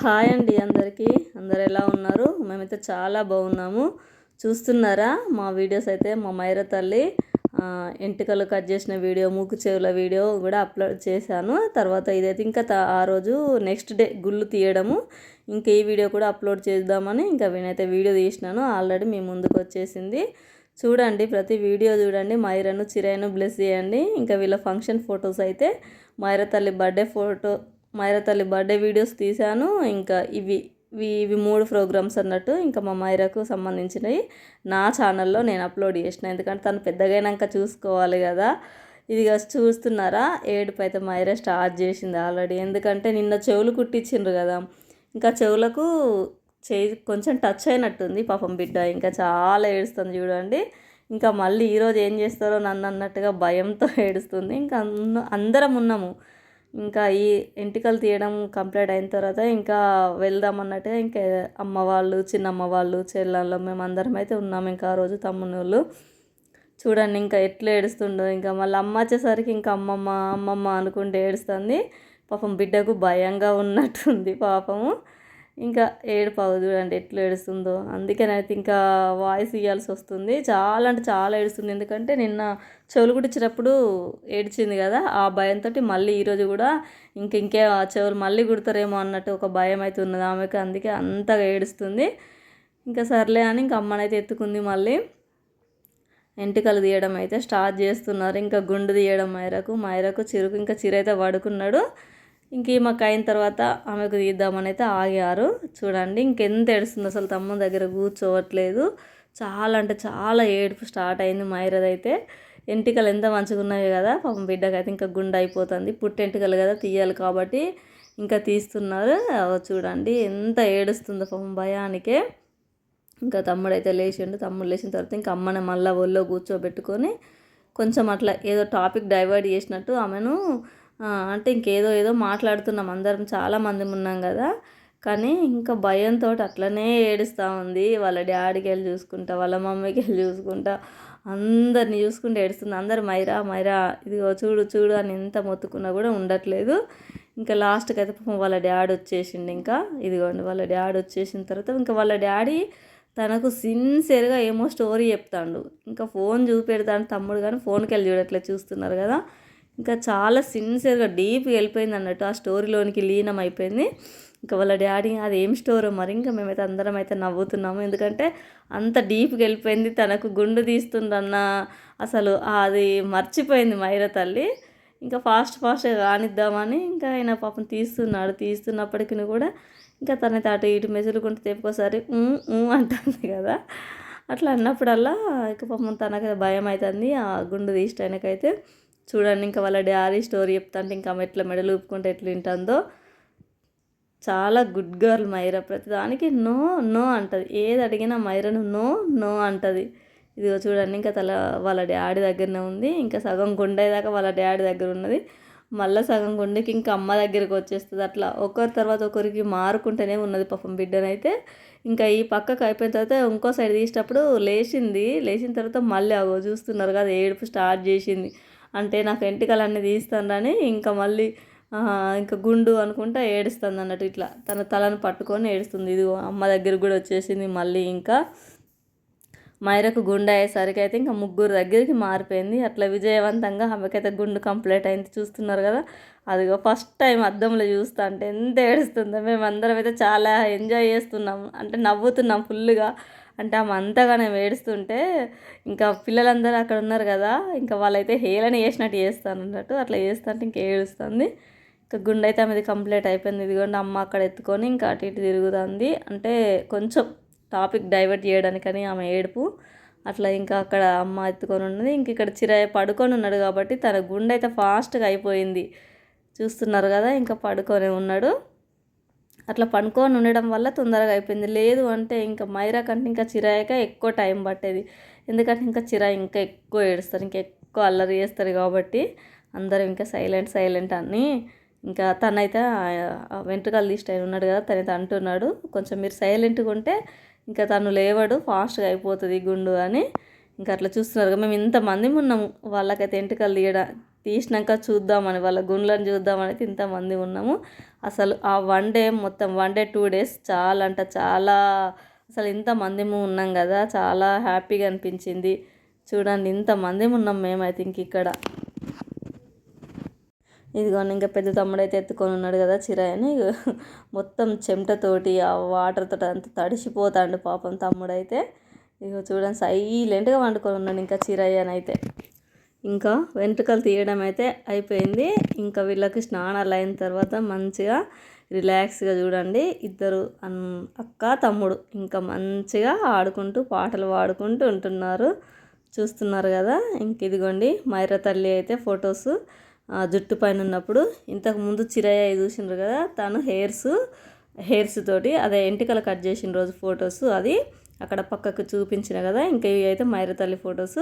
Hi అండి అందరికీ. అందరు ఎలా ఉన్నారు? మేమైతే చాలా బాగున్నాము. చూస్తున్నారా? మా వీడియోస్ అయితే మా మైర తల్లి ఎంటికలు కట్ చేసిన వీడియో మూకు చెవుల వీడియో కూడా అప్లోడ్ చేశాను. తర్వాత ఇదైతే ఇంకా ఆ రోజు నెక్స్ట్ డే గుళ్ళు తీయడము. ఇంకా ఈ వీడియో కూడా అప్లోడ్ చేద్దామని ఇంకా నేనైతే వీడియో తీసినాను. ఆల్రెడీ మీ ముందుకు వచ్చేసింది. చూడండి ప్రతి వీడియో చూడండి. మైరను చిరైను బ్లెస్ చేయండి. ఇంకా వీళ్ళ ఫంక్షన్ ఫొటోస్ అయితే మైర తల్లి బర్త్డే ఫోటో మైరా తల్లి బర్త్డే వీడియోస్ తీశాను. ఇంకా ఇవి ఇవి ఇవి మూడు ప్రోగ్రామ్స్ అన్నట్టు ఇంకా మా మైరాకు సంబంధించినవి నా ఛానల్లో నేను అప్లోడ్ చేసిన. ఎందుకంటే తను పెద్దగైనాక చూసుకోవాలి కదా. ఇది కాస్త చూస్తున్నారా? ఏడుపు అయితే మైరా స్టార్ట్ చేసింది ఆల్రెడీ. ఎందుకంటే నిన్న చెవులు కుట్టించిండ్రు కదా. ఇంకా చెవులకు చేయి కొంచెం టచ్ అయినట్టుంది పాపం బిడ్డ. ఇంకా చాలా ఏడుస్తుంది చూడండి. ఇంకా మళ్ళీ ఈరోజు ఏం చేస్తారో నన్ను అన్నట్టుగా భయంతో ఏడుస్తుంది. ఇంకా అందరం ఉన్నాము. ఇంకా ఈ ఎంటికలు తీయడం కంప్లీట్ అయిన తర్వాత ఇంకా వెళ్దాం అన్నట్టుగా ఇంకా అమ్మ వాళ్ళు చిన్నమ్మ వాళ్ళు చెల్లెళ్ళు మేము అందరం అయితే ఉన్నాము ఇంకా ఆ రోజు తమ్ముని వాళ్ళు చూడండి ఇంకా ఎట్లా ఏడుస్తుండో. ఇంకా మళ్ళీ అమ్మ వచ్చేసరికి ఇంకా అమ్మమ్మ అమ్మమ్మ అనుకుంటే ఏడుస్తుంది. పాపం బిడ్డకు భయంగా ఉన్నట్టుంది పాపము. ఇంకా ఏడుపావు చూడండి ఎట్లా ఏడుస్తుందో. అందుకేనైతే అయితే ఇంకా వాయిస్ ఇవ్వాల్సి వస్తుంది. చాలా అంటే చాలా ఏడుస్తుంది. ఎందుకంటే నిన్న చెవులు కుట్టించినప్పుడు ఏడ్చింది కదా ఆ భయంతో మళ్ళీ ఈరోజు కూడా ఇంక ఇంకే ఆ చెవులు మళ్ళీ కుడతారేమో అన్నట్టు ఒక భయం అయితే ఉన్నది ఆమెకు. అందుకే అంతగా ఏడుస్తుంది. ఇంకా సర్లే అని ఇంకా అమ్మనైతే ఎత్తుకుంది మళ్ళీ. ఎంటికలు తీయడం అయితే స్టార్ట్ చేస్తున్నారు. ఇంకా గుండు తీయడం మైరకు. మైరకు చిరుకు ఇంకా చిరైతే పడుకున్నాడు. ఇంక మాకు అయిన తర్వాత ఆమెకు తీద్దామని అయితే ఆగారు. చూడండి ఇంకెంత ఏడుస్తుంది అసలు తమ్ముని దగ్గర కూర్చోవట్లేదు. చాలా అంటే చాలా ఏడుపు స్టార్ట్ అయింది మైరదైతే ఎంటికలు ఎంత మంచిగా ఉన్నాయి కదా పాపం బిడ్డకైతే ఇంకా గుండె అయిపోతుంది. పుట్టెంటికలు కదా తీయాలి కాబట్టి ఇంకా తీస్తున్నారు. చూడండి ఎంత ఏడుస్తుందో పాపం భయానికే. ఇంకా తమ్ముడైతే లేచిండు. తమ్ముడు లేచిన తర్వాత ఇంకా అమ్మని మళ్ళీ ఒళ్ళో కూర్చోబెట్టుకొని కొంచెం అట్లా ఏదో టాపిక్ డైవర్ట్ చేసినట్టు ఆమెను అంటే ఇంకేదో ఏదో మాట్లాడుతున్నాం. అందరం చాలా మంది ఉన్నాం కదా. కానీ ఇంకా భయంతో అట్లనే ఏడుస్తూ ఉంది. వాళ్ళ డాడీకి వెళ్ళి చూసుకుంటా వాళ్ళ మమ్మీకి వెళ్ళి చూసుకుంటా. అందరిని చూసుకుంటూ ఏడుస్తుంది. అందరు మైరా మైరా ఇదిగో చూడు చూడు అని ఎంత మొత్తుకున్నా కూడా ఉండట్లేదు. ఇంకా లాస్ట్కి అయితే పాపం వాళ్ళ డాడీ వచ్చేసిండు ఇంకా. ఇదిగోండి వాళ్ళ డాడీ వచ్చేసిన తర్వాత ఇంకా వాళ్ళ డాడీ తనకు సిన్సియర్గా ఏమో స్టోరీ చెప్తాడు. ఇంకా ఫోన్ చూపెడతాడు తమ్ముడు కానీ ఫోన్కి వెళ్ళి చూడట్లేదు చూస్తున్నారు కదా. ఇంకా చాలా సిన్సియర్గా డీప్గా వెళ్ళిపోయింది అన్నట్టు. ఆ స్టోరీలోనికి లీనం అయిపోయింది. ఇంకా వాళ్ళ డాడీ అది ఏం స్టోరో మరి? ఇంకా మేమైతే అందరం అయితే నవ్వుతున్నాము. ఎందుకంటే అంత డీప్గా వెళ్ళిపోయింది. తనకు గుండు తీస్తుందన్న అసలు అది మర్చిపోయింది మైర తల్లి. ఇంకా ఫాస్ట్ ఫాస్ట్గా కానిద్దామని ఇంకా ఆయన పాపం తీస్తున్నాడు. తీస్తున్నప్పటికీ కూడా ఇంకా తనైతే అటు ఇటు మెసులుకుంటూ తెప్పుకోసారి ఊ ఊ అంటుంది కదా. అట్లా అన్నప్పుడల్లా ఇక పాపం తనకి భయం అవుతుంది ఆ గుండు తీసటానికైతే చూడండి ఇంకా వాళ్ళ డాడీ స్టోరీ చెప్తాంటే ఇంకా ఆమె ఎట్లా మెడలు ఊపుకుంటే ఎట్లా వింటుందో. చాలా గుడ్ గర్ల్ మైరా ప్రతిదానికి నో నో అంటది. ఏది అడిగినా మైరను నో నో అంటది. ఇదిగో చూడండి ఇంకా తల వాళ్ళ డాడీ దగ్గరనే ఉంది. ఇంకా సగం గుండె దాకా వాళ్ళ డాడీ దగ్గర ఉన్నది. మళ్ళీ సగం గుండెకి ఇంకా అమ్మ దగ్గరికి వచ్చేస్తుంది అట్లా. ఒకరి తర్వాత ఒకరికి మారుకుంటూనే ఉన్నది పాపం బిడ్డనైతే. ఇంకా ఈ పక్కకు అయిపోయిన తర్వాత ఇంకో సైడ్ తీసేటప్పుడు లేచింది. లేచిన తర్వాత మళ్ళీ అవో చూస్తున్నారు కదా ఏడుపు స్టార్ట్ చేసింది. అంటే నాకు ఎంటికలన్నీ తీస్తానని ఇంకా మళ్ళీ ఇంకా గుండు అనుకుంటా ఏడుస్తుంది అన్నట్టు ఇట్లా తన తలను పట్టుకొని ఏడుస్తుంది. ఇది అమ్మ దగ్గర కూడా వచ్చేసింది మళ్ళీ ఇంకా. మైరకు గుండె అయ్యేసరికి అయితే ఇంకా ముగ్గురు దగ్గరికి మారిపోయింది. అట్లా విజయవంతంగా ఆమెకైతే గుండు కంప్లీట్ అయింది. చూస్తున్నారు కదా? అదిగో ఫస్ట్ టైం అద్దంలో చూస్తా అంటే ఎంత ఏడుస్తుందో. మేము అందరం అయితే చాలా ఎంజాయ్ చేస్తున్నాం. అంటే నవ్వుతున్నాం ఫుల్గా అంటే ఆమె అంతగానే ఏడుస్తుంటే ఇంకా పిల్లలందరూ అక్కడ ఉన్నారు కదా ఇంకా వాళ్ళైతే హేళన చేసినట్టు చేస్తాను అన్నట్టు అట్లా చేస్తుంటే ఇంకా ఏడుస్తుంది. ఇంకా గుండె అయితే ఆమెది కంప్లీట్ అయిపోయింది. ఇదిగోండి అమ్మ అక్కడ ఎత్తుకొని ఇంకా అటు ఇటు తిరుగుతుంది. అంటే కొంచెం టాపిక్ డైవర్ట్ చేయడానికని ఆమె ఏడుపు. అట్లా ఇంకా అక్కడ అమ్మ ఎత్తుకొని ఉన్నది. ఇంక ఇక్కడ చిరాయ పడుకొని ఉన్నాడు కాబట్టి తన గుండె అయితే ఫాస్ట్గా అయిపోయింది. చూస్తున్నారు కదా ఇంకా పడుకొని ఉన్నాడు. అట్లా పడుకొని ఉండడం వల్ల తొందరగా అయిపోయింది. లేదు అంటే ఇంకా మైరా కంటే ఇంకా చిరాయక ఎక్కువ టైం పట్టేది. ఎందుకంటే ఇంకా చిరా ఇంకా ఎక్కువ ఏడుస్తారు ఇంకా ఎక్కువ అల్లరి చేస్తారు కాబట్టి అందరూ ఇంకా సైలెంట్ సైలెంట్ అని ఇంకా తనైతే వెంట్రుకలు తీసి ఆయన ఉన్నాడు కదా తనైతే అంటున్నాడు కొంచెం మీరు సైలెంట్గా ఉంటే ఇంకా తను లేవడు ఫాస్ట్గా అయిపోతుంది గుండు అని ఇంకా అట్లా చూస్తున్నారు. మేము ఇంతమంది ఉన్నాము వాళ్ళకైతే వెంట్రుకలు తీయడం తీసినాక చూద్దామని వాళ్ళ గుండ్లను చూద్దామని ఇంతమంది ఉన్నాము. అసలు ఆ వన్ డే మొత్తం వన్ డే టూ డేస్ చాలా అంటే చాలా అసలు ఇంతమంది ఉన్నాం కదా చాలా హ్యాపీగా అనిపించింది. చూడండి ఇంతమంది ఉన్నాం మేమైతే ఇంక ఇక్కడ. ఇదిగోండి ఇంకా పెద్ద తమ్ముడైతే ఎత్తుకొని ఉన్నాడు కదా చిరాయని. మొత్తం చెమటతోటి ఆ వాటర్తో అంత తడిసిపోతాడు పాపం తమ్ముడైతే. అయితే ఇక చూడండి సైలెంట్గా వండుకొని ఉన్నాడు ఇంకా చిరయ్యనైతే ఇంకా వెంట్రుకలు తీయడం అయితే అయిపోయింది. ఇంకా వీళ్ళకి స్నానాలు అయిన తర్వాత మంచిగా రిలాక్స్గా చూడండి. ఇద్దరు అక్క తమ్ముడు ఇంకా మంచిగా ఆడుకుంటూ పాటలు పాడుకుంటూ ఉంటున్నారు. చూస్తున్నారు కదా? ఇంక ఇదిగోండి మైరా తల్లి అయితే ఫొటోస్ జుట్టు పైన ఉన్నప్పుడు. ఇంతకు ముందు చిరయ్య చూసిండ్రు కదా? తను హెయిర్స్ హెయిర్స్ తోటి అదే ఎంటికలు కట్ చేసిన రోజు ఫొటోస్. అది అక్కడ పక్కకు చూపించిన కదా ఇంకా ఇవి అయితే మైరతల్లి ఫొటోస్.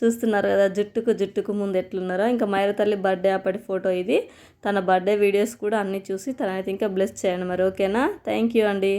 చూస్తున్నారు కదా జుట్టుకు జుట్టుకు ముందు ఎట్లున్నారో. ఇంకా మైరతల్లి బర్త్డే అప్పటి ఫోటో ఇది. తన బర్త్డే వీడియోస్ కూడా అన్నీ చూసి తనైతే ఇంకా బ్లెస్ చేయండి మరి ఓకేనా? థ్యాంక్ యూ అండి.